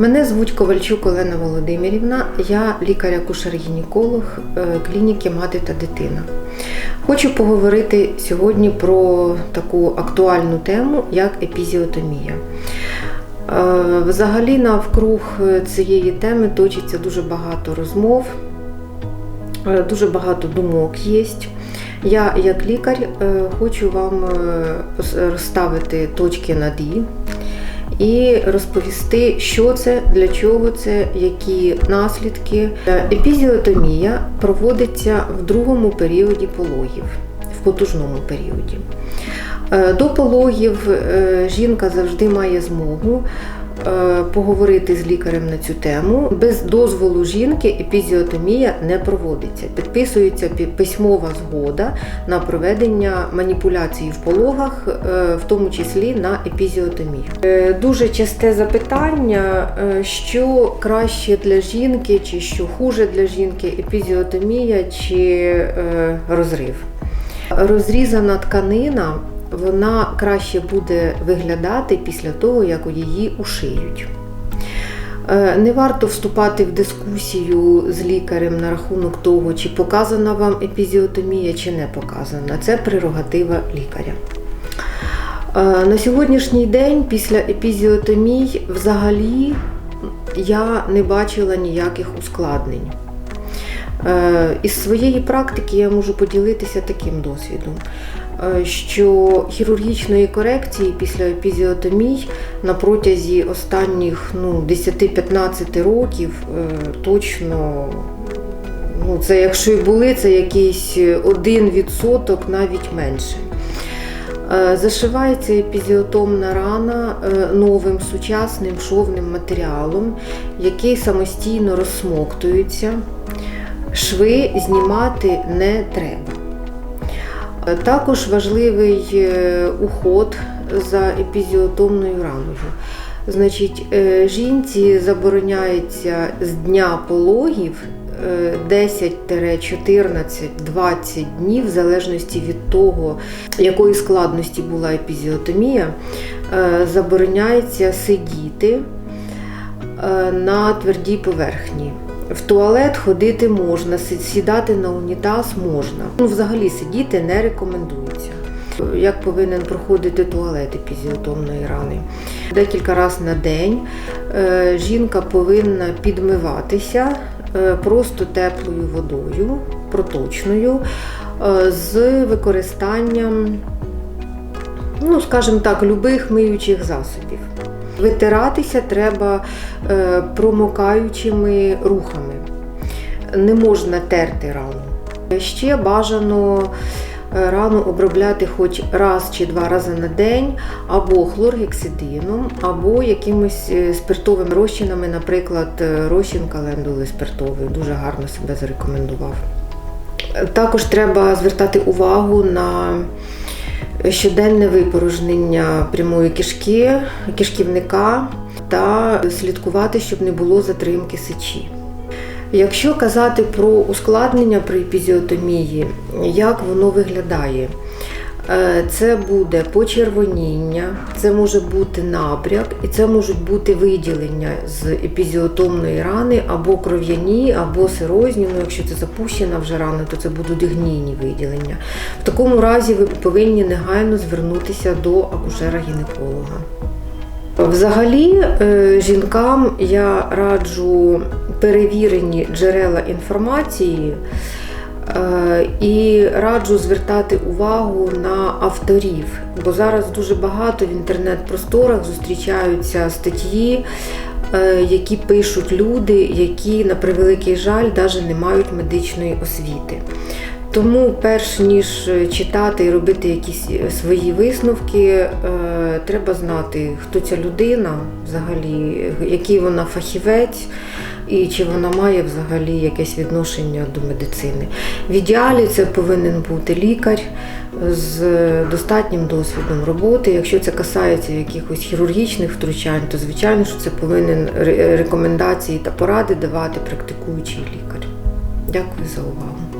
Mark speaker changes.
Speaker 1: Мене звуть Ковальчук Олена Володимирівна, я лікар-акушер-гінеколог е, клініки Мати та дитина. Хочу поговорити сьогодні про таку актуальну тему, як епізіотомія. Е, Взагалі навкруг цієї теми точиться дуже багато розмов, е, дуже багато думок є. Я, як лікар, хочу вам розставити точки над «і» і розповісти, що це, для чого це, які наслідки. Е, Епізіотомія проводиться в другому періоді пологів, в потужному періоді. Е, До пологів е, жінка завжди має змогу поговорити з лікарем на цю тему. Без дозволу жінки епізіотомія не проводиться. Підписується письмова згода на проведення маніпуляцій в пологах, е, в тому числі на епізіотомію. Е, Дуже часте запитання, е, що краще для жінки, чи що хуже для жінки, епізіотомія чи е, розрив. Розрізана тканина вона краще буде виглядати після того, як її ушиють. Е, Не варто вступати в дискусію з лікарем на рахунок того, чи показана вам епізіотомія, чи не показана. Це прерогатива лікаря. Е, На сьогоднішній день після епізіотомій взагалі я не бачила ніяких ускладнень. Е, Із своєї практики я можу поділитися таким досвідом, е, що хірургічної корекції після епізіотомій на протязі останніх ну, 10-15 років е, точно, ну, це якщо і були, це якийсь один відсоток, навіть менше. Зашивається епізіотомна рана новим сучасним шовним матеріалом, який самостійно розсмоктується. Шви знімати не треба. Е, Також важливий е, уход за епізіотомною раною. Значить, е, жінці забороняється з дня пологів е, 10-14-20 днів, в залежності від того, якої складності була епізіотомія, забороняється сидіти на твердій поверхні. В туалет ходити можна, сідати на унітаз можна. Ну, взагалі сидіти не рекомендується. Як повинен проходити туалет епізіотомної рани? Декілька разів на день е, жінка повинна підмиватися е, просто теплою водою, проточною, е, з використанням, ну, скажімо так, любих миючих засобів. Витиратися треба е, промокаючими рухами. Не можна терти рану. Ще бажано е, рану обробляти хоч раз чи два рази на день, або хлоргексидином, або якимись е, спиртовими розчинами, наприклад, розчин календули спиртовий. Дуже гарно себе зарекомендував. Також треба звертати увагу на щоденне випорожнення прямої кишки, кишківника та слідкувати, щоб не було затримки сечі. Якщо казати про ускладнення при епізіотомії, як воно виглядає? Е, Це буде почервоніння, це може бути набряк, і це можуть бути виділення з епізіотомної рани або кров'яні, або серозні. Ну, якщо це запущена вже рана, то це будуть гнійні виділення. В такому разі ви повинні негайно звернутися до акушера-гінеколога. Взагалі, е, жінкам я раджу перевірені джерела інформації і раджу звертати увагу на авторів, бо зараз дуже багато в інтернет-просторах зустрічаються статті, е, які пишуть люди, які, на превеликий жаль, навіть не мають медичної освіти. Тому, перш ніж читати і робити якісь свої висновки, е, треба знати, хто ця людина, взагалі, який вона фахівець, і чи вона має взагалі якесь відношення до медицини. В ідеалі це повинен бути лікар з достатнім досвідом роботи. Якщо це касається якихось хірургічних втручань, то звичайно, що це повинен рекомендації та поради давати практикуючий лікар. Дякую за увагу.